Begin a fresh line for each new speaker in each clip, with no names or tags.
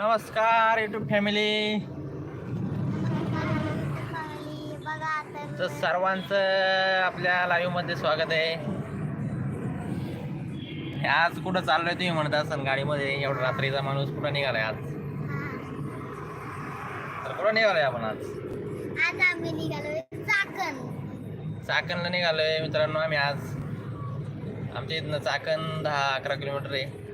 नमस्कार YouTube family तर सर्वांचं आपल्या लाईव्हमध्ये स्वागत आहे. आज कुठं चाललोय तुम्ही म्हणत असाल गाडीमध्ये? एवढा रात्रीचा माणूस कुठं निघालाय आज? तर कुठं निघालोय आपण आज?
आज आम्ही निघालोय चाकण.
चाकणला निघालोय. मित्रांनो आम्ही आज आमच्या इथनं चाकण दहा अकरा किलोमीटर आहे.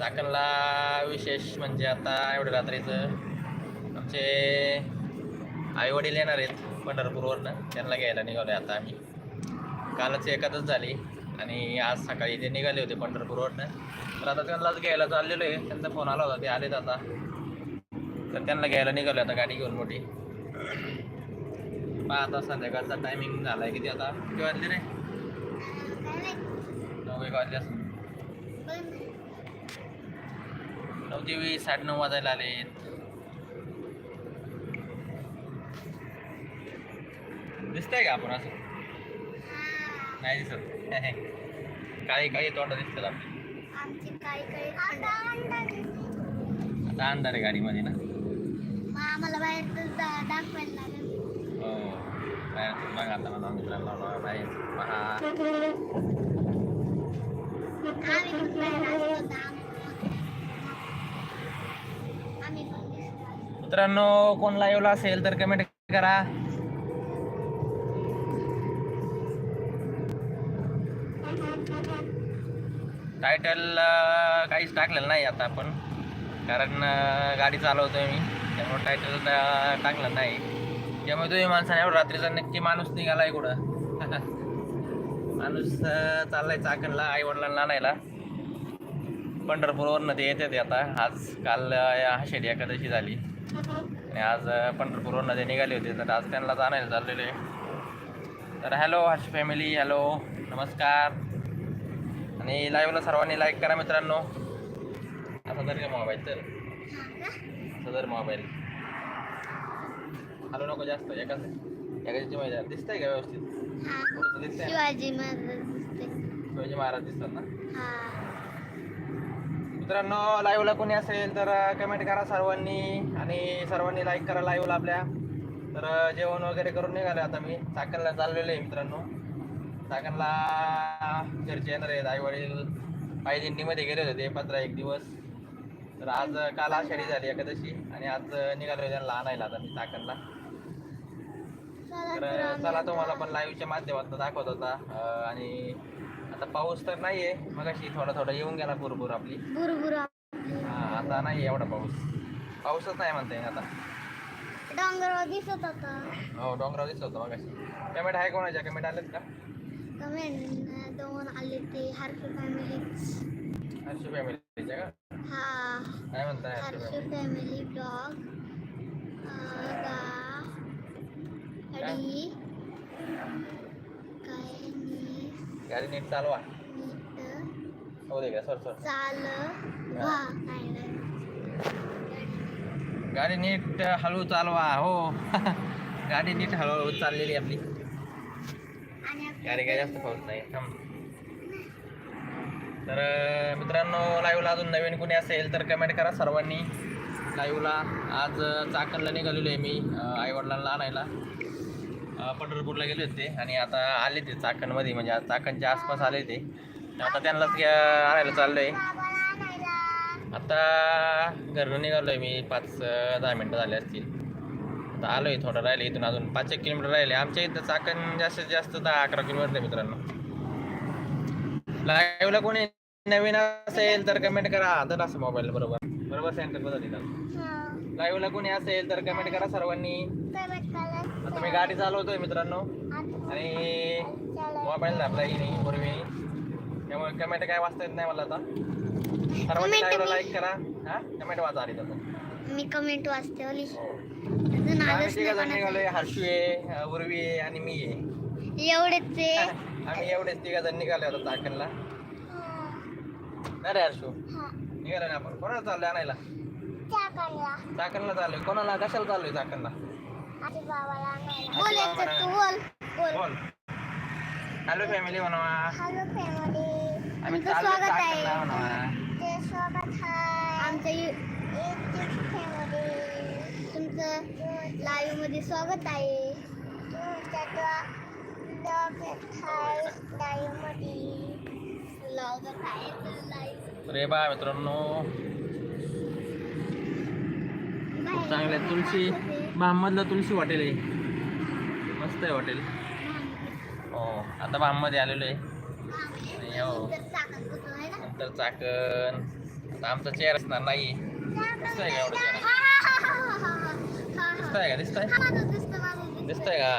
चाकणला विशेष म्हणजे आता एवढ्या रात्रीचं आमचे आई वडील येणार आहेत पंढरपूरवरनं. त्यांना घ्यायला निघालोय आता आम्ही. कालच एकादच झाली आणि आज सकाळी ते निघाले होते पंढरपूरवरनं. तर आता त्यांनाच घ्यायला चाललेलो आहे. त्यांचा फोन आला होता ते आलेत आता. तर त्यांना घ्यायला निघालो आता गाडी घेऊन मोठी. पहा आता संध्याकाळचा टायमिंग झाला आहे किती आता? किती वाजले रे? नऊ एक वाजले असं
पण
नऊ ते वीस साडेनऊ वाजायला आलेत दिसतंय का आपण असं? नाही दिसत. काही काही तोंड दिसतात आपली
खंड
आता अंधार आहे गाडीमध्ये ना.
मग आम्हाला बाहेर दाखवायला लागेल.
हो. बाहेर बघा आता मला मित्रांना बाहेर पहा
आम्ही पण बाहेर असतो तर आम्ही- आम्ही पण दिसतो.
मित्रांनो कोण लाईव्हला असेल तर कमेंट करा. टायटल काहीच टाकलेलं नाही आता आपण. कारण गाडी चालवतोय मी. त्यामुळे टायटल टाकलं नाही. त्यामुळे तुम्ही माणसाने एवढं रात्रीचा नक्की माणूस निघालाय कुठं माणूस चाललाय चाकणला आई वडिलांना आणायला. पंढरपूरवरनं ते येते ते आता. आज काल अं, आषाढी एकादशी झाली. आणि आज अं, पंढरपूरवरनं ते निघाले होते तर आज त्यांना आणायला चाललेले तर हॅलो हर्ष फॅमिली हॅलो नमस्कार. आणि लाईव्हला सर्वांनी लाईक करा मित्रांनो. आता तर काय मोबाईल तर.
का?
असं जर मोबाईल हॅलो नको जास्त एकाच एकाची माहिती दिसतंय का व्यवस्थित? दिसतंय?
शिवाजी महाराज दिसते
शिवाजी महाराज दिसतात ना?
हा.
मित्रांनो लाईव्हला कोणी असेल तर कमेंट करा सर्वांनी आणि सर्वांनी लाईक करा लाईव्हला आपल्या. तर जेवण वगैरे करून निघालो आता मी. चाकणला चाललेलो आहे मित्रांनो. चाकणला घरचे येणार आहेत. आई वडील दिंडीमध्ये गेले होते पंधरा एक दिवस. तर आज काल आषाढी झाली एकादशी आणि आज निघालो त्यांना आणायला आता मी चाकणला तर चला तुम्हाला पण लाईव्हच्या माध्यमातून दाखवत होता. आणि आता पाऊस तर नाहीये. मगाशी थोडा थोडा येऊन गेला भरपूर आपली.
बुरबुर आपली
हा आता नाही एवढा पाऊस. पाऊसच नाही म्हणता येईल आता.
डोंगरावर दिसत होता.
हो डोंगराव दिसत होतं मगाशी. कमेंट आहे कोणाच्या? कमेंट आलेत का?
कमेंट. दोन आले ते हर्ष फॅमिली
हर्ष फॅमिलीच्या का?
हा.
काय म्हणताय Harsh
Harsh
family
family blog गाडी नीट
चालवा. हो दे का सर सर. गाडी नीट हळू चालवा हो. गाडी नीट हळूहळू चाललेली आपली. गाडी काय जास्त पाऊस नाही थांब. तर मित्रांनो लाईव्हला अजून नवीन कोणी असेल तर कमेंट करा सर्वांनी. लाईव्हला आज चाकणला निघालेलो आहे मी आई वडिलांना आणायला. पंढरपूरला गेले होते आणि आता आले ते चाकणमध्ये म्हणजे चाकणच्या आसपास आले ते. आता त्यांनाच आणायला चाललो आहे
बाबाला आणायला
आता घरून निघालो आहे मी पाच दहा मिनटं झाले असतील. आता आलो आहे थोडं राहिले इथून अजून पाच एक किलोमीटर राहिले. आमच्या इथं चाकण जास्तीत जास्त दहा अकरा किलोमीटर आहे मित्रांनो. लाईव्हला कोणी नवीन असेल तर कमेंट करा. तर असं मोबाईल बरोबर. बरोबर सेंटर बदल लाईव्हला कोणी असेल तर कमेंट करा सर्वांनी. आता मी गाडी चालवतोय मित्रांनो. आणि मोबाईल दाबला नाही पूर्वी. त्यामुळे कमेंट काय वाचता येत नाही मला आता. सर्वांनी लाईव्हला लाईक करा. हा? कमेंट वाचा आली आता
मी कमेंट वाचते ओली.
हो. निघालोय हर्षू आहे उर्वी आहे आणि मी आहे.
एवढेच
आम्ही एवढेच तिघं जण निघाले होतो चाकणला. नाही रे हर्षू. निघाले ना आपण. कोणाला चाललोय आणायला? चाकणला चाललोय. कोणाला कशाला चाललोय चाकणला?
बोल एक तर तू बोल बोल
बोल हॅलो फॅमिली म्हणा
हॅलो फॅमिली
आम्ही
स्वागत आहे स्वागत आहे आमच्या तुमचं लाईव्हमध्ये स्वागत आहे. लावत आहे लाईव्ह
तर हे बा मित्रांनो. चांगलं आहे तुलसी. भाममधलं तुलसी हॉटेल आहे. मस्त आहे हॉटेल. हो आता भाममध्ये आलेलो आहे. हो नंतर चाकण. आता आमचा चेअर असणार नाही दिसतंय का एवढं चेहरा दिसतंय का? दिसतंय? दिसतंय का?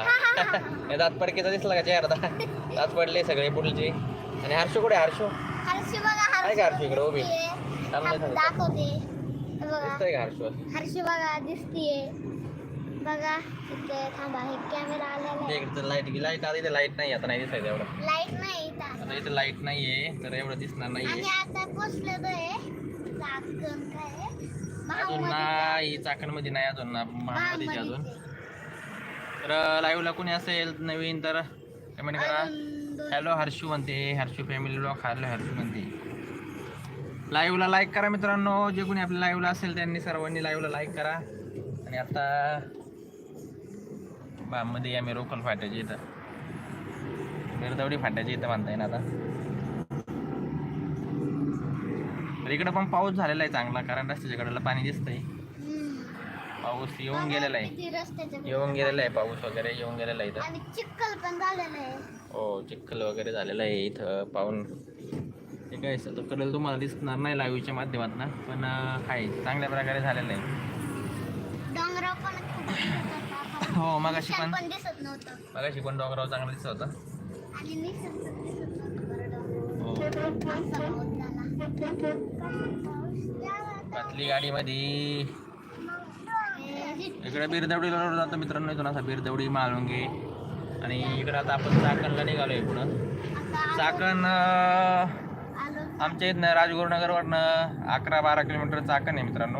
हे दात पडकेचा दिसला का चेहरा? आता दात पडले सगळे पुढचे. आणि हर्षू कुठे आहे? हर्षू? आहे का हर्षू इकडे? उभी.
हे बघा.
दिसतंय का हर्षू?
हर्षी बघा दिसतीये. बघा इथे थांबा हे कॅमेरा आलेला
इकडचं लाइट लाइट इथे लाइट नाही आता नाही दिसायचं एवढं.
लाइट नाही इथं.
आता. इथे लाइट नाहीये तर एवढं दिसणार
आणि
नाहीये
आता पोचलेलो आहे.
अजून नाही चाकणमध्ये नाही अजून ना महामध्येची अजून. तर लाईव्हला कोणी असेल नवीन तर कमेंट करा. हॅलो हर्षू म्हणते. Harshu family blog hello Harshu म्हणते. लाईव्हला लाईक करा मित्रांनो. जे कोणी आपल्या लाईव्हला असेल त्यांनी सर्वांनी लाईव्हला लाईक करा. आणि आता बामध्ये आम्ही रोकल फाट्याची इथं. मिरदवडी फाट्याची इथं म्हणता येईल आता. इकडं पण पाऊस झालेला आहे चांगला कारण रस्त्याच्या कडेला पाणी दिसतंय. पाऊस येऊन गेलेला आहे. येऊन गेलेला आहे पाऊस वगैरे येऊन गेलेला आहे इथं.
चिखल पण झालेलं आहे.
हो चिखल वगैरे झालेलं आहे इथं पाहून. ते काय तर कडेल तुम्हाला दिसणार नाही लाईव्हच्या माध्यमातून पण आहे चांगल्या प्रकारे झालेलं आहे.
डोंगराव पण.
हो मगाशी पण.
पण दिसत नव्हतं.
मगाशी पण डोंगराव चांगलं दिसत होतं.
आणि दिसत नव्हतं बरं पाऊस झाला.
पातली गाडीमध्ये. इकडे बिरदवडीला रोड जातो मित्रांनो इथून असा बिरदवडी माळुंगे. आणि इकडं आता आपण चाकणला निघालोय पुढं.
आता
चाकण अं,
आलो
आमच्या इथनं राजगुरुनगरवरनं अकरा बारा किलोमीटर चाकण आहे मित्रांनो.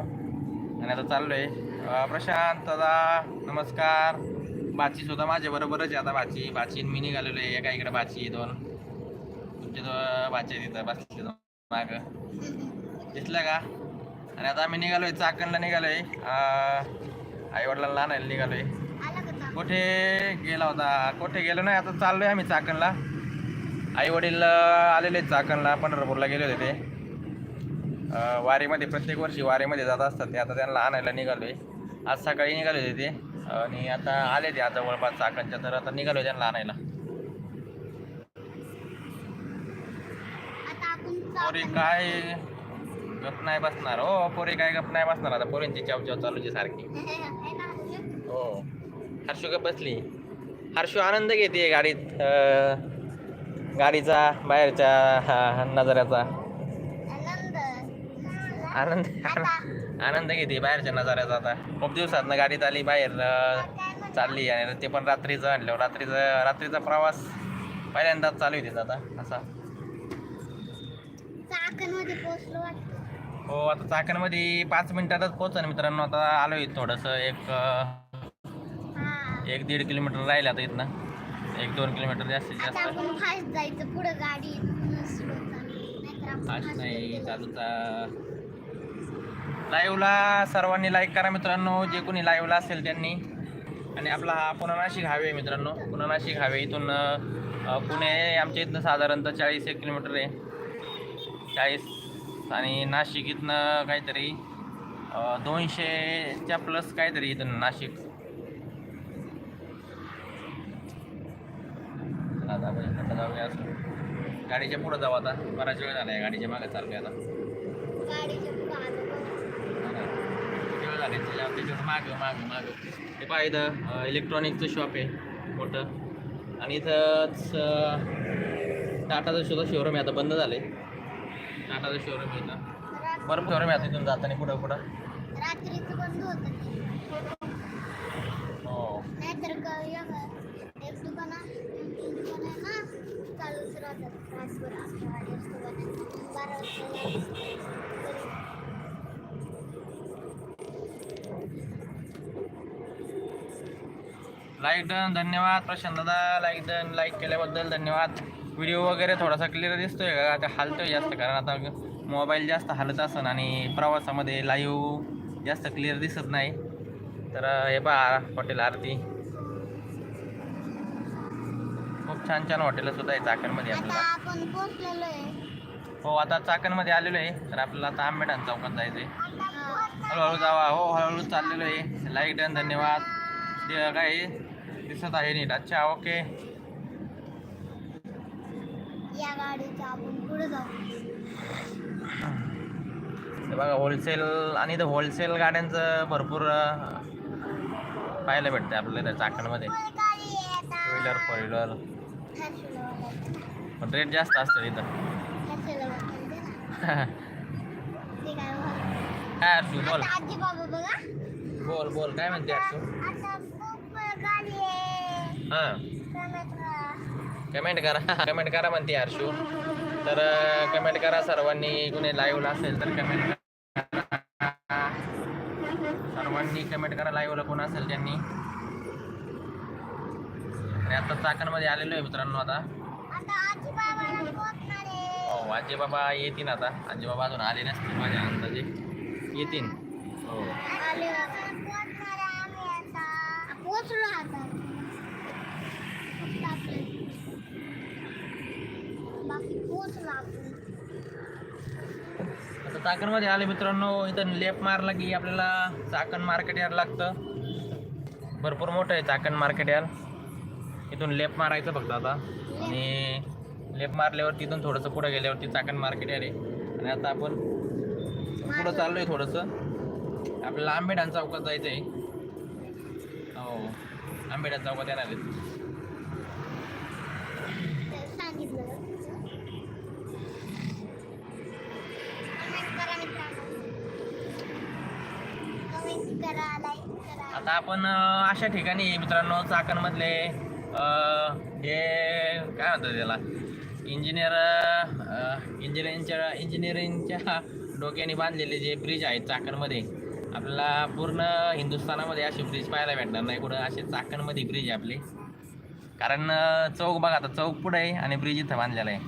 आणि आता चाललोय. अं, प्रशांत दादा नमस्कार. बाची सुद्धा माझ्या बरोबरच आहे आता बाची बाची मी निघालेलो आहे. एका इकडे बाची दोन. तुमचे दोन बाची आहे तिथं बसले दोन माग. दिसलं का? आणि आता आम्ही निघालोय चाकणला निघालोय आई वडिलांना आणायला निघालोय कुठे गेला होता? कुठे गेलो नाही. आता चाललोय आम्ही चाकणला. आई वडील आलेले आहेत चाकणला. पंढरपूरला गेले होते ते. वारीमध्ये प्रत्येक वर्षी वारीमध्ये जात असतात ते. आता त्यांना आणायला निघालोय. आज सकाळी निघाले होते ते. आणि आता आले ते आता जवळपास चाकणच्या तर आता निघालोय त्यांना आणायला. पोरी काय गप नाही बसणार. हो पोरी काय गप नाही बसणार. आता पोरींची चावचाव चालूची सारखी. हो हर्षू. गप बसली. हर्षू आनंद घेते गाडीत. गाडीचा बाहेरच्या नजाऱ्याचा.
आनंद
आनंद घेते बाहेरच्या नजाऱ्याचा आता. खूप दिवसात गाडीत आली बाहेर चालली आणि ते पण रात्रीचं आणलं. रात्रीचं रात्रीचा प्रवास पहिल्यांदाच चालू आहे तिचा आता असा. हो आता चाकणमध्ये पाच मिनिटातच पोहोचा मित्रांनो. आता आलोय थोडंसं एक एक दीड किलोमीटर राहिलं आता इथनं. एक दोन किलोमीटर जास्तीत जास्त.
जायचं पुढे गाडी.
नाही. चालूचा लाईव्हला सर्वांनी लाईक करा मित्रांनो. जे कोणी लाईव्हला असेल त्यांनी. आणि आपला हा पुणे नाशिक हायवे आहे मित्रांनो. पुणे नाशिक हायवे इथून पुणे आमच्या इथनं साधारणतः चाळीस एक किलोमीटर आहे. चाळीस आणि नाशिक इथनं काहीतरी दोनशेच्या प्लस काहीतरी इथून नाशिक. जाऊया गाडीच्या पुढं जाऊ आता. बराच वेळ झाला आहे गाडीच्या मागे चालू आहे आता
गाडीच्या पुढं आलो बघ.
झाले त्याच्या त्याच्यावर मागं मागं मागं. हे पहा इथं इलेक्ट्रॉनिकचं शॉप आहे मोठं. आणि इथंच टाटाचं सुद्धा शोरूम आहे आता बंद झाले टाटाचं शोरूम आहे इथं. बरं शोरूम आहे आता इथून जाताना
होतं ते.
हो.
आहे चालूच राहतात रातभर अकरा वाजेपर्यंत बारा वाजता
लाईक डन धन्यवाद. प्रशांत दादा लाईक डन लाईक केल्याबद्दल धन्यवाद. व्हिडिओ वगैरे थोडासा क्लिअर दिसतोय का? आता हालतोय जास्त कारण आता मोबाईल जास्त हालत असन आणि प्रवासामध्ये लाईव्ह जास्त क्लिअर दिसत नाही. तर हे पहा हॉटेल आरती. खूप छान छान हॉटेल सुद्धा आहे चाकणमध्ये आपल्याला. हो आता चाकणमध्ये आलेलो आहे. तर आपल्याला आता आंबेडान चौकात जायचं आहे. हळूहळू जावा. हो हळूहळू चाललेलो आहे. लाइट डन धन्यवाद. काय? दिसत आहे नीट. अच्छा ओके.
या गाडीच्या आपण पुढे जाऊ.
हे बघा होलसेल आणि इथं होलसेल गाड्यांचं भरपूर पाहायला भेटतं आपल्याला त्या चाकणमध्ये. Two wheeler four wheeler. पण रेट जास्त असतं इथं
काय बोल.
बोल. बोल बोल. काय म्हणते
आहे
हां. कमेंट करा. कमेंट करा म्हणते अर्शू तर कमेंट करा सर्वांनी. कुणी लाईव्हला असेल तर कमेंट करा. सर्वांनी कमेंट करा लाईव्हला कोण असेल त्यांनी. आणि आता चाकणमध्ये आलेलो आहे मित्रांनो आता. हो आजी बाबा येतील आता. आजी बाबा अजून आले नसतील माझ्या अंदाजे. येतील. हो.
आता राहतात फक्त बाकी पोहोचलो
आता चाकणमध्ये आले मित्रांनो इथं लेप मारला की आपल्याला चाकण मार्केट यार लागतं. भरपूर मोठं आहे चाकण मार्केट यार इथून लेप मारायचं फक्त आता. आणि लेप मारल्यावर तिथून थोडंसं पुढं गेल्यावरती चाकण मार्केट यार आहे. आणि आता आपण पुढं चाललो आहे थोडंसं. आपल्याला आंबेडान चौकात जायचं आहे हो आंबेडान चौकात येणार आहे
ते सांगितलं का तुझं? Comment करा मित्रांनो. Comment करा, like करा.
आता आपण अशा ठिकाणी मित्रांनो चाकणमधले हे काय म्हणतात त्याला? इंजिनियर इंजिनिअरिंगच्या इंजिनिअरिंगच्या डोक्याने बांधलेले जे ब्रिज आहेत चाकणमध्ये आपल्याला पूर्ण हिंदुस्थानामध्ये असे ब्रिज पाहायला भेटणार नाही. कुठं असे चाकणमध्ये ब्रिज आहे आपले. कारण चौक बघा आता चौक पुढे आहे आणि ब्रिज इथं बांधलेला आहे.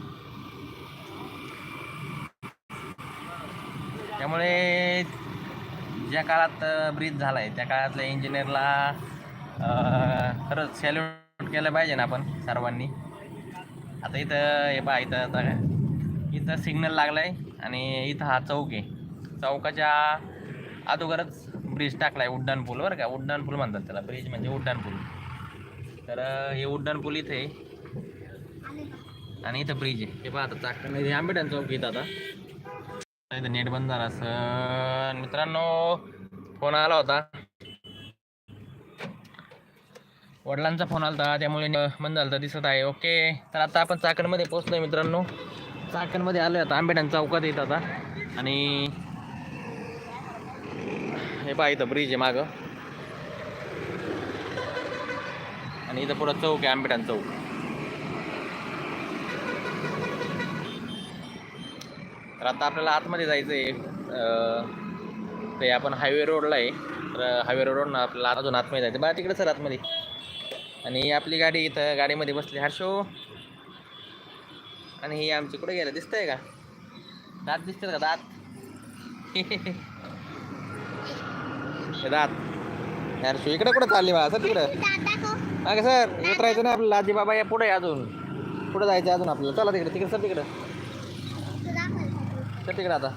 त्यामुळे ज्या काळात ब्रिज झाला आहे त्या काळातल्या इंजिनियरला खरंच सॅल्यूट केलं पाहिजे ना आपण सर्वांनी. आता इथं हे पहा इथं आता इथं सिग्नल लागला आहे आणि इथं हा चौक आहे. चौकाच्या अगोदरच ब्रिज टाकलाय उड्डाण पूल बरं का? उड्डाण पूल म्हणतात त्याला. ब्रिज म्हणजे उड्डाण पूल. तर हे उड्डाण पूल इथे आणि इथं ब्रिज आहे. हे पाहता आता चाकण हे आंबेडन चौक इथं आता. इथं नेट बंद झाला सर मित्रांनो फोन आला होता. वडिलांचा फोन आला होता त्यामुळे बंद झालं दिसत आहे. ओके. तर आता आपण चाकणमध्ये पोहोचलोय मित्रांनो. चाकणमध्ये आलो आता. आंबेडन चौकात येत आता. आणि हे पहा इथं ब्रिज आहे मागं. आणि इथं पुढं चौक आहे आंबेटान चौक. तर आता आपल्याला आतमध्ये जायचं आहे ते आपण हायवे रोडला आहे. तर हायवे रोडवरून आपल्याला अजून आतमध्ये जायचं बा तिकडे सर आतमध्ये. आणि आपली गाडी इथं गाडीमध्ये बसली हर्षो. आणि ही आमची कुठे गेलं? दिसतंय का? दात दिसतात का दात? हे दात हर्षो इकडे कुठं चालली मला सर तिकडं.
दाखव.
अगं सर उतरायचं नाही आपल्याला आजी बाबा या पुढे अजून. पुढे जायचं अजून आपल्याला. चला तिकडे तिकडे सर तिकडं. सर तिकडे आता.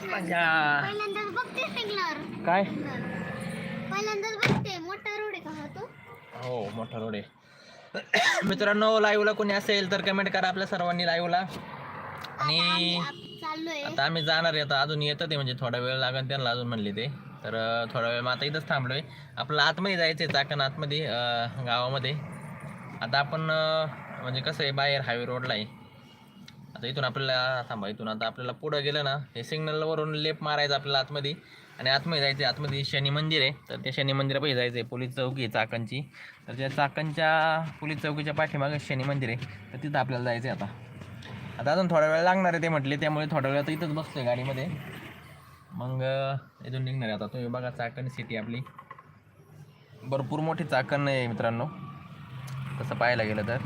पहिल्यांदाच बघते सिग्नल.
काय?
पहिल्यांदाच बघते. मोठा रोड आहे का हा तो?
हो मोठा रोड आहे. मित्रांनो लाईव्हला कोणी असेल तर कमेंट करा आपल्या सर्वांनी लाईव्हला आणि आता आम्ही जाणार आहे. आता अजून येतं ते म्हणजे थोडा वेळ लागेल त्यांना अजून म्हणले ते. तर थोडा वेळ मग आता इथंच थांबलोय. आपलं आतमध्ये जायचं आहे चाकण आतमध्ये गावामध्ये. आता आपण म्हणजे कसं आहे बाहेर हायवे रोडला आहे. आता इथून आपल्याला थांबा इथून आता आपल्याला पुढं गेलं ना हे सिग्नलवरून लेप मारायचं आपल्याला आतमध्ये. आणि आतमध्ये जायचं आहे आतमध्ये शनी मंदिर आहे. तर त्या शनी मंदिरापाशी जायचं आहे पोलीस चौकी आहे चाकणची. तर त्या चाकणच्या पोलीस चौकीच्या पाठीमागे शनी मंदिर आहे. तर तिथं आपल्याला जायचं आहे आता. आता अजून थोडा वेळ लागणार आहे ते म्हटले त्यामुळे थोडा वेळ आता इथंच आहे गाडीमध्ये. मग इथून निघणार आहे आता. तुम्ही बघा चाकण सिटी आपली. भरपूर मोठी चाकण आहे मित्रांनो. तसं पाहायला गेलं तर.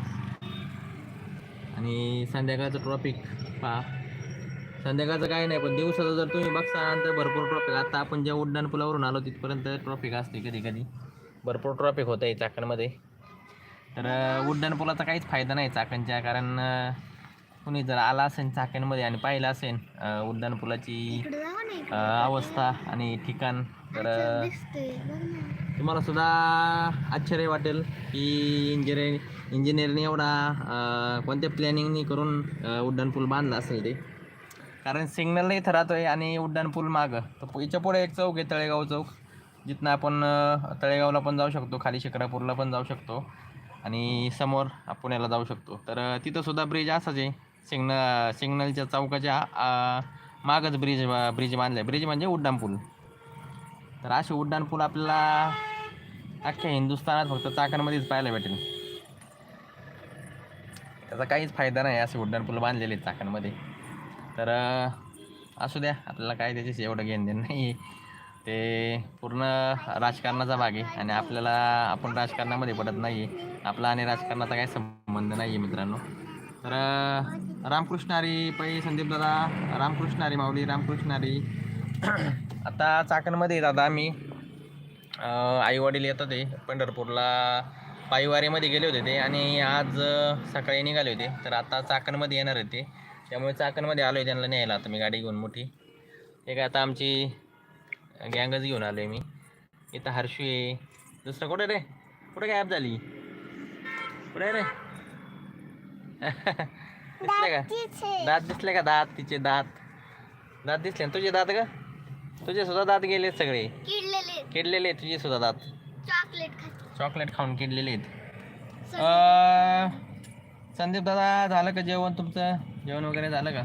आणि संध्याकाळचं ट्रॉफिक पहा. संध्याकाळचं काही नाही पण दिवसाचं जर तुम्ही बघता तर भरपूर ट्रॉफिक आता आपण ज्या उड्डाण पुलावरून आलो तिथपर्यंत ट्रॉफिक असते कधी कधी. भरपूर ट्रॉफिक होतं आहे चाकणमध्ये. तर उड्डाण पुलाचा काहीच फायदा नाही चाकणच्या कारण कुणी जर आला असेल चाकणमध्ये आणि पाहिलं असेल उड्डाण पुलाची अवस्था आणि ठिकाण तर. तुम्हाला सुद्धा आश्चर्य वाटेल की इंजिनिअर इंजिनिअरने एवढा कोणत्या प्लॅनिंगनी करून अं, उड्डाण पूल बांधला असेल ते. कारण सिग्नल इथं राहतोय आणि उड्डाण पूल मागं. तर याच्यापुढे एक चौक आहे तळेगाव चौक. जिथनं आपण तळेगावला पण जाऊ शकतो खाली शिक्रापूरला पण जाऊ शकतो. आणि समोर पुण्याला जाऊ शकतो. तर तिथंसुद्धा ब्रिज असाच आहे. सिग्नल सिग्नलच्या चौकाच्या मागच ब्रिज ब्रिज आहे ब्रिज म्हणजे उड्डाण पूल. तर असे उड्डाण पूल आपल्याला अख्ख्या हिंदुस्थानात फक्त चाकणमध्येच पाहायला भेटेल. त्याचा काहीच फायदा नाही असे उड्डाण पूल बांधलेले आहेत चाकणमध्ये. तर असू द्या आपल्याला काय त्याच्याशी एवढं घेणं देणं नाही आहे ते पूर्ण राजकारणाचा भाग आहे आणि आपल्याला आपण राजकारणामध्ये पडत नाही आहे आपला आणि राजकारणाचा काही संबंध नाही आहे मित्रांनो. तर रामकृष्णारी रामकृष्ण हरी पै संदीप दादा रामकृष्ण हरी माऊली रामकृष्ण हरी. आता चाकणमध्ये दादा आम्ही. आईवडील येत होते पंढरपूरला. पायवारीमध्ये गेले होते ते आणि आज सकाळी निघाले होते. तर आता चाकणमध्ये येणार आहे ते. त्यामुळे चाकणमध्ये आलो आहे त्यांना न्यायला. आता मी गाडी घेऊन मोठी. काय आता आमची गँगच घेऊन आलो आहे मी. इथं हर्षू आहे. दुसरं कुठे रे? कुठे गायब झाली? कुठे रे? दिसले का. दात दिसले का दात? तिचे दात. दात दिसले ना तुझे दात का तुझे सुद्धा दात गेले सगळे.
किडलेले.
किडलेले आहेत तुझे सुद्धा दात.
चॉकलेट
चॉकलेट खाऊन किडलेले आहेत. संदीप दादा झालं का जेवण तुमचं? जेवण वगैरे झालं का?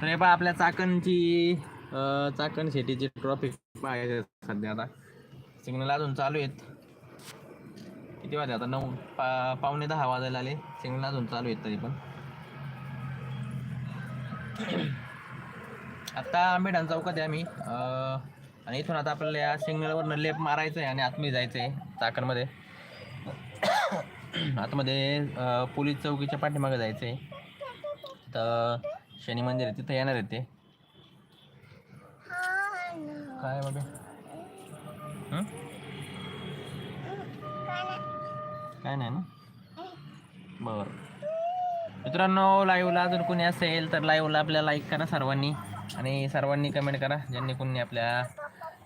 तर हे पहा आपल्या चाकणची चाकण शेतीची ट्रॉफिक पाहायचे सध्या आता. सिग्नल अजून चालू आहेत. किती वाजले आता? नऊ पा पावणे दहा वाजायला आले. सिग्नल अजून चालू आहेत तरी पण. आत्ता आंबेडान चौकात आहे आम्ही. आणि इथून आता आपल्याला या सिग्नलवरनं लेप मारायचं आहे आणि आतमध्ये जायचं आहे चाकणमध्ये. आतमध्ये पोलीस चौकीच्या पाठीमागे जायचं आहे तर शनी मंदिर आहे तिथं येणार आहे ते. काय बाबा
काय नाही.
काय नाही ना? बरं. मित्रांनो लाईव्हला अजून कोणी असेल तर लाईव्हला आपल्या लाईक करा सर्वांनी. आणि सर्वांनी कमेंट करा. ज्यांनी कोणी आपल्या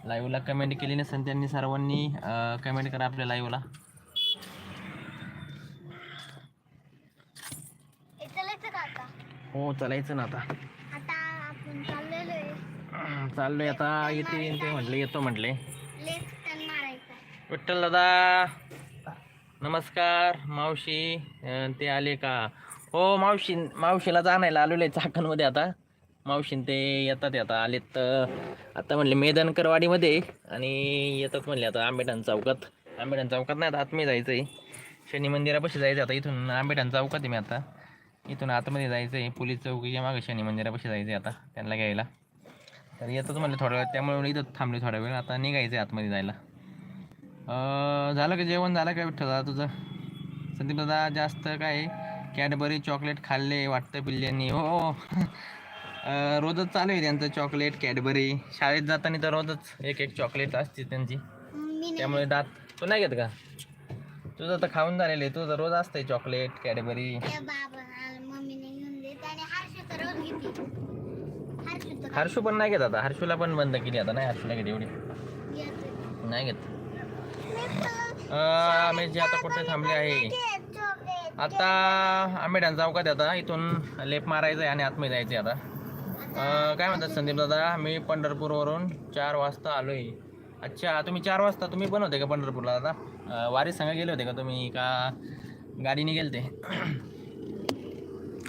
लाईव्हला कमेंट केली नसेल त्यांनी सर्वांनी कमेंट करा आपल्या लाईव्हला
हे चालायचं का आता
हो चालायचं ना आता.
आता आपण चाललेलो आहे
चाललोय आता. येते ते म्हटले येतो म्हटले विठ्ठल दादा नमस्कार मावशी. ते आले का? हो मावशी मावशीला जाणायला आलेलो आहे चाकणमध्ये आता. मावशीन ते येतात आता आलेत. तर आता म्हणले मेदनकरवाडीमध्ये. आणि येतात म्हणले आता आंबेठाण चौकात. आंबेठाण चौकात नाही आता आतमध्ये जायचं आहे शनी मंदिरापाशी जायचं आता इथून. आंबेठाण चौकात आहे मी आता. इथून आतमध्ये जायचं आहे पोलीस चौकीच्या मागे शनी मंदिरापाशी जायचं आहे आता त्यांना घ्यायला. तर येतच म्हणले थोडा वेळ त्यामुळे इथं थांबले थोडा वेळ आता निघायचं आहे आतमध्ये जायला. झालं का जेवण? झालं का विठ्ठल दादा तुझं? संदीप दादा जास्त काय कॅडबरी चॉकलेट खाल्ले वाटतं पिल्ल्यांनी. हो. रोजच चालू आहे त्यांचं चॉकलेट कॅडबरी. शाळेत जाताना तर रोजच एक एक चॉकलेट असते त्यांची. त्यामुळे दात तू नाही घेत का? तुझं तर खाऊन झालेलं आहे. तुझं रोज असतंय चॉकलेट कॅडबरी.
हर्षू घेते हर्षू तर
हर्षू पण नाही घेत आता. हर्षूला पण बंद केली आता. नाही हर्षूला घेत एवढी. नाही घेत. अं, आम्ही जे आता कुठे थांबले आहे. आता आंबेडान चौकात आहे आता? इथून लेप मारायचं आहे आणि आतमध्ये जायचं आहे आता. अं, काय म्हणतात संदीप दादा? मी पंढरपूरवरून चार वाजता आलो आहे अच्छा तुम्ही चार वाजता? तुम्ही पण होते का पंढरपूरला दादा अं, वारी सांगा गेले होते का तुम्ही? का गाडीने गेले ते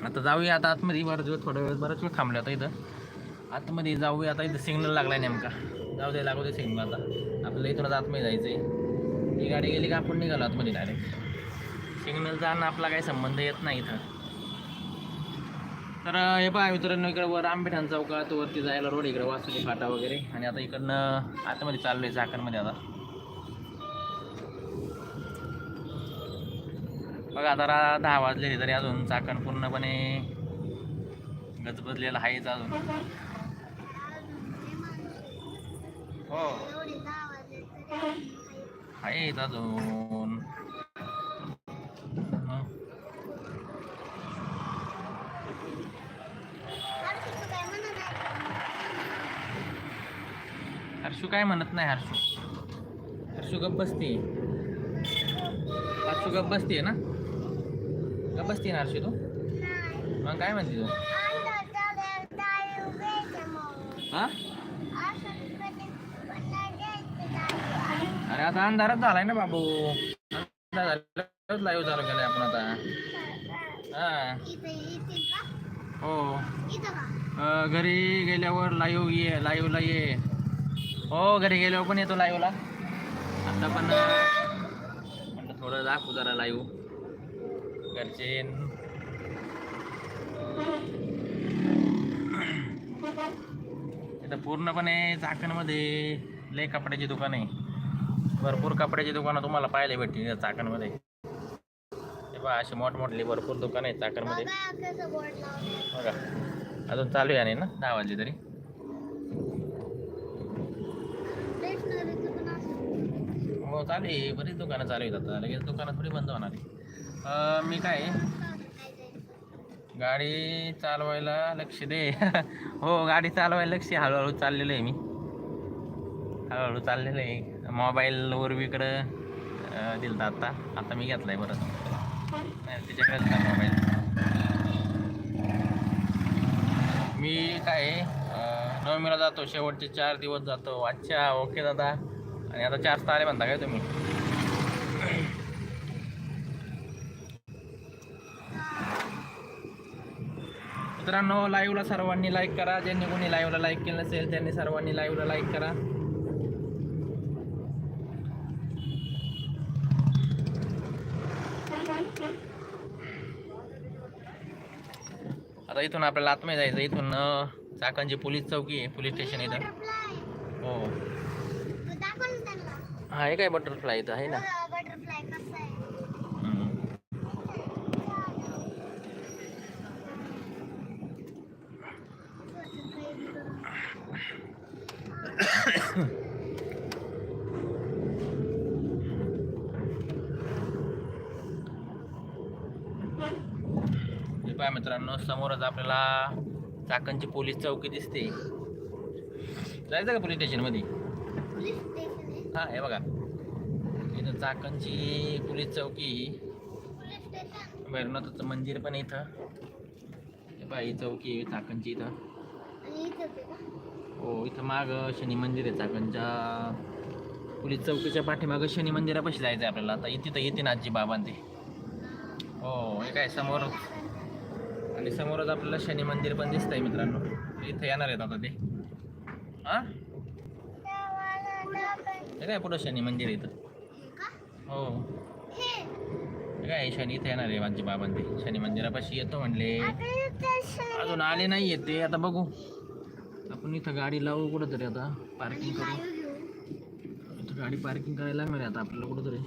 आता जाऊया आता आतमध्ये. बरं दिवस थोडा वेळ बराच वेळ थांबले आता इथं. आतमध्ये जाऊया आता. इथं सिग्नल लागला आहे नेमका. जाऊ दे लागू दे सिग्नल आता. आपल्याला इथूनच आतमध्ये जायचं आहे ही गाडी गेली का आपण निघालो आतमध्ये डायरेक्ट सिग्नल जाणं आपला काही संबंध येत नाही इथं. तर हे पहा मित्रांनो इकडं वर आंबेठाण चौकात वरती जायला रोड इकडं वासुली फाटा वगैरे. आणि आता इकडनं आतमध्ये चाललो आहे चाकणमध्ये आता. बघा आता दहा वाजले तरी अजून चाकण पूर्णपणे गजबजलेलं आहेच अजून.
अजून
हो.
अजून आहेत.
आहेच अजून.
हर्षू काय म्हणत
नाही हर्षू. हर्षू गप बसते हर्षू गप बसते ना? बसते ना तू? मग काय म्हणते तू? हा? अरे आता अंधारच झालाय ना बाबू. लाईव्ह चालू केलाय आपण आता. हा. हो. घरी गेल्यावर लाईव्ह ये लाईव्हला ये. हो घरी गेल्यावर पण येतो लाईव्हला आता पण म्हटलं थोडं दाखवू जरा लाईव्ह घरचे इथं पूर्णपणे चाकणमध्ये लय कपड्याची दुकान आहे. भरपूर कपड्याची दुकानं तुम्हाला पाहायला भेटतील चाकणमध्ये. हे पहा अशी मोठमोठली भरपूर दुकानं आहेत चाकणमध्ये.
बघा.
बघा अजून चालू आहे ना दहा वाजले तरी. हो चालू आहे. बरीच दुकानं चालू आहेत आता. लगेच दुकानं थोडी बंद होणार आहे. मी काय? गाडी चालवायला लक्ष दे. हो गाडी चालवायला लक्ष हळूहळू चाललेलं आहे मी. हळूहळू चाललेलं आहे. मोबाईलवर उर्वीकडं अं, दिलता आता आता मी आहे बरं नाही तिच्याकडे मोबाईल. मी काय नवमीला जातो. शेवटचे चार दिवस जातो. अच्छा ओके दादा. आणि आता चार तारे म्हणता काय तुम्ही? मित्रांनो लाईव्हला सर्वांनी लाईक करा. ज्यांनी कोणी लाईव्हला लाईक केलं नसेल त्यांनी सर्वांनी लाईव्हला लाईक करा. आता इथून आपल्याला आतमध्ये जायचं. इथून चाकणची पोलीस चौकी आहे पोलीस स्टेशन इथं. हो. हा हे काय बटरफ्लाय इथं आहे ना
बघा बटरफ्लाय कसं आहे
हम्म. हे पहा मित्रांनो समोरच चाकणची पोलीस चौकी दिसते. जायचं का पोलीस स्टेशनमध्ये
हां स्टेशन आहे
हा हे बघा. इथं चाकणची पोलीस चौकी.
पोलीस
मंदिर पण आहे इथं. हे पहा ही चौकी आहे चाकणची इथं. हो इथं माग शनी मंदिर आहे चाकणच्या. पोलीस चौकीच्या पाठीमागं शनी मंदिरापाशी जायचं आहे आपल्याला. आता इथे तर येते ना आजी बाबांते. हो हे काय समोर आणि समोरच आपल्याला शनी मंदिर पण दिसत आहे मित्रांनो. इथं येणार आहेत आता ते. हां? हे काय पुढं शनी मंदिर आहे इथं?
हो.
हे काय शनी इथं येणार आहे माझी बाबांनी ते. शनी मंदिरापाशी येतो म्हणले. अजून आले नाही येत ते. आता बघू. आपण इथं गाडी लावू कुठंतरी आता. पार्किंग करू. इथं गाडी पार्किंग करायला लागणार आहे आता आपल्याला कुठंतरी.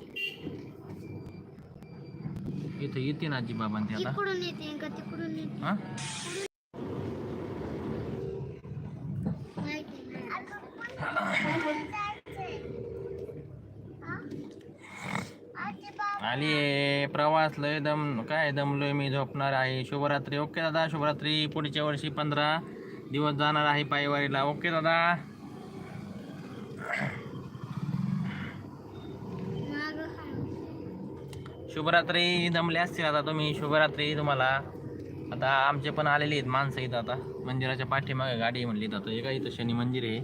इथं येते ना आजी बाबां ते आता.
इकडून येते का तिकडून येते?
हां? आली प्रवास लय दम काय दमलोय मी झोपणार आहे. शुभरात्री ओके दादा शुभरात्री. पुढच्या वर्षी पंधरा दिवस जाणार आहे पायवारीला. ओके दादा
मागं खाली.
शुभरात्री दमले असतील आता तुम्ही. शुभरात्री तुम्हाला. आता आमचे पण आलेले आहेत माणसं इथं आता. मंदिराच्या पाठीमागे गाडी आहे म्हणली जातं. हे काय इथं शनी मंदिर आहे?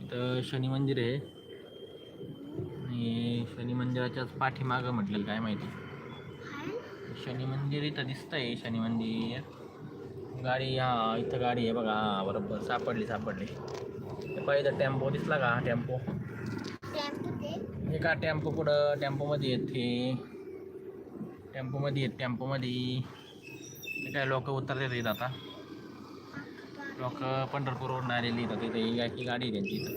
इथं शनी मंदिर आहे. आणि शनी मंदिराच्याच पाठीमागं म्हटलेलं काय माहिती? शनी मंदिर इथं दिसतंय शनी मंदिर. गाडी हा इथं गाडी आहे बघा. हा बरोबर सापडली सापडली. पाहिजे टेम्पो दिसला का? हा टेम्पो.
टेम्पो ते.
हे का टेम्पो पुढं टेम्पोमध्ये येत. टेम्पोमध्ये येत टेम्पोमध्ये काय लोक उतरलेले आहेत आता. लोक पंढरपूरवरून आलेली आहेत तिथे ही गा- ही गाडी त्यांची इथं.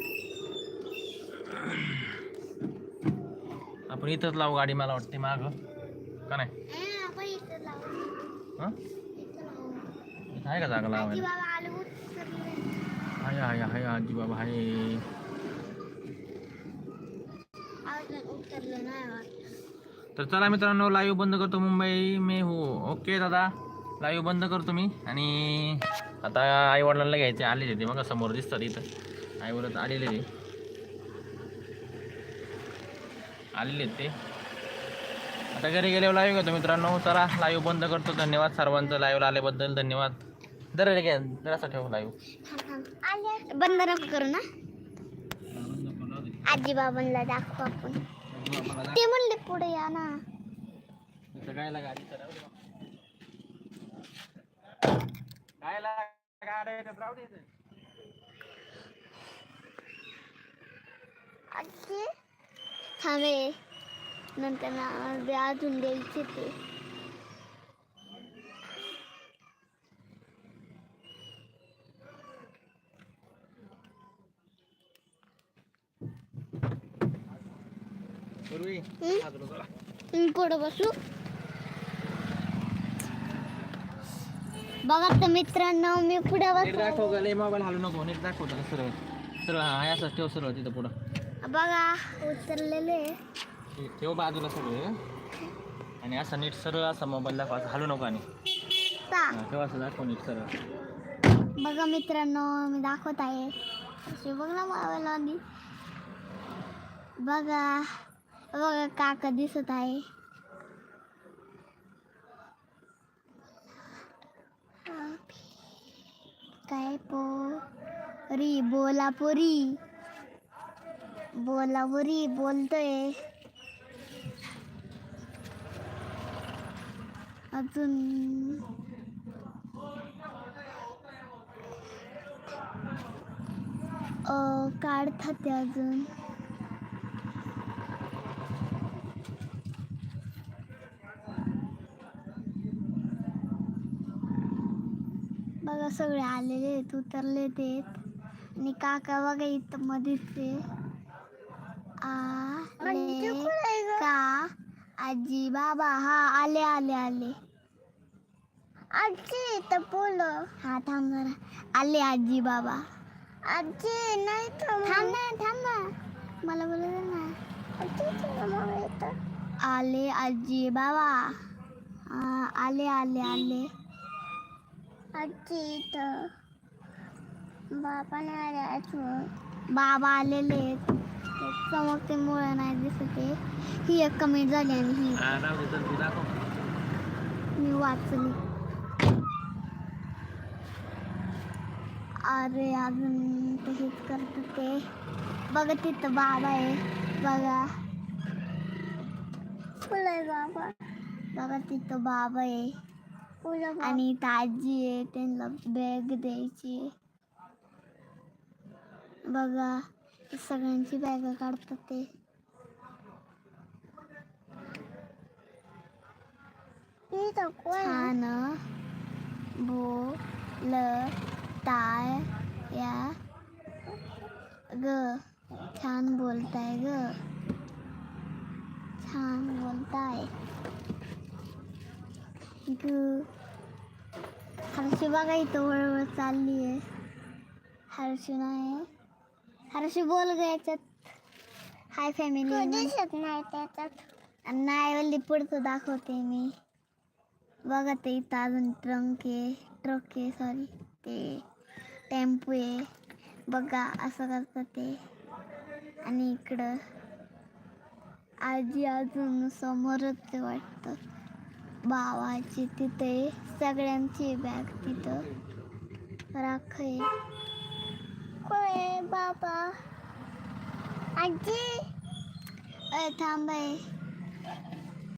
आपण इथंच लावू गाडी मला वाटते माग. का नाही?
इथं
हां?
इथं
इथं आहे का जागा लावायला? आहे आहे आहे आजी बाबा आहे
अजून उतरलं नाही वाटतं
तर चला मित्रांनो लाईव्ह बंद करतो मुंबई. मे हो. ओके दादा. लाईव्ह बंद करतो मी. आणि आता आई वडिलांना घ्यायचे. आलेले ते बघा समोर दिसतात इथं. आई वडील आलेले ते. आलेले आहेत ते. आता घरी गेल्यावर लाईव्ह घेतो मित्रांनो. चला लाईव्ह बंद करतो. धन्यवाद सर्वांचं. लाईव्हला आल्याबद्दल धन्यवाद. दर घ्या. जरासा ठेवू लाईव्ह
बंद नको करू ना. आजी बाबांना दाखवू आपण. ते म्हणले पुढे या ना.
काय गाडी काय गाडी
थांबे नंतर अजून द्यायचे ते
पूर्वी
हम्म?
हात उचला.
मी पुढे बसू. बघा तर मित्रांनो मी पुढे बसू.
मोबाईल हलू नको. नीट दाखव त्याला सरळ. सरळ हा ठेव सरळ तिथं पुढं.
बघा उतरलेले
ठेव बाजूला सगळं. आणि असा नीट सरळ असा मोबाईल दाखव हलू नको आणि.
ता.
ठेव असं दाखव नीट सरळ.
बघा मित्रांनो मी दाखवत आहे. बघ ना मोबाईल आधी. बघा. बघा काका दिसत आहे. काय पोरी? बोला पोरी बोला पोरी बोलतोय. अजून अ, काढतात ते अजून. बघा सगळे आलेले आहेत उतरले ते आणि काका बघा इथं मध्येच ते. आले का आजी बाबा हा आले आले आले. आजी इथं बोल. हा थांब जरा. आले आजी बाबा. आजी नाही थांब. ना थांब ना. मला बोलू दे ना आले आजी बाबा. आले आले आले. आजी इथं बाबा नाही आले अजून. बाबा आलेले आहेत. समोर ते मुळं नाही दिसत आहे. ही एक कमी झाली आणि ही. मी वाचली. अरे अजून तसेच करत ते. बघा तिथं बाबा आहे. बघा. फुलं आहे बाबा. बघा तिथं बाबा आहे. आणि आजी आहे त्यांना बॅग द्यायची. बघा सगळ्यांची बॅग काढतात ते. छान बोल ताय या. ग छान बोलताय ग. छान बोलताय. हर्षी बघा इथं वळवळ चालली आहे हर्षी नाही. हर्षी बोल ग याच्यात. हाय फॅमिली दिसत नाही त्याच्यात? नाही वल्ली पुढचं दाखवते मी. बघा ते इथं अजून ट्रंक आहे. ट्रक आहे सॉरी ते टेम्पो आहे. बघा असं करतात ते. आणि इकडं आजी अजून समोरच वाटतं. भावाची तिथे सगळ्यांची बॅग तिथं राख. कोय बाबा. आजी. अय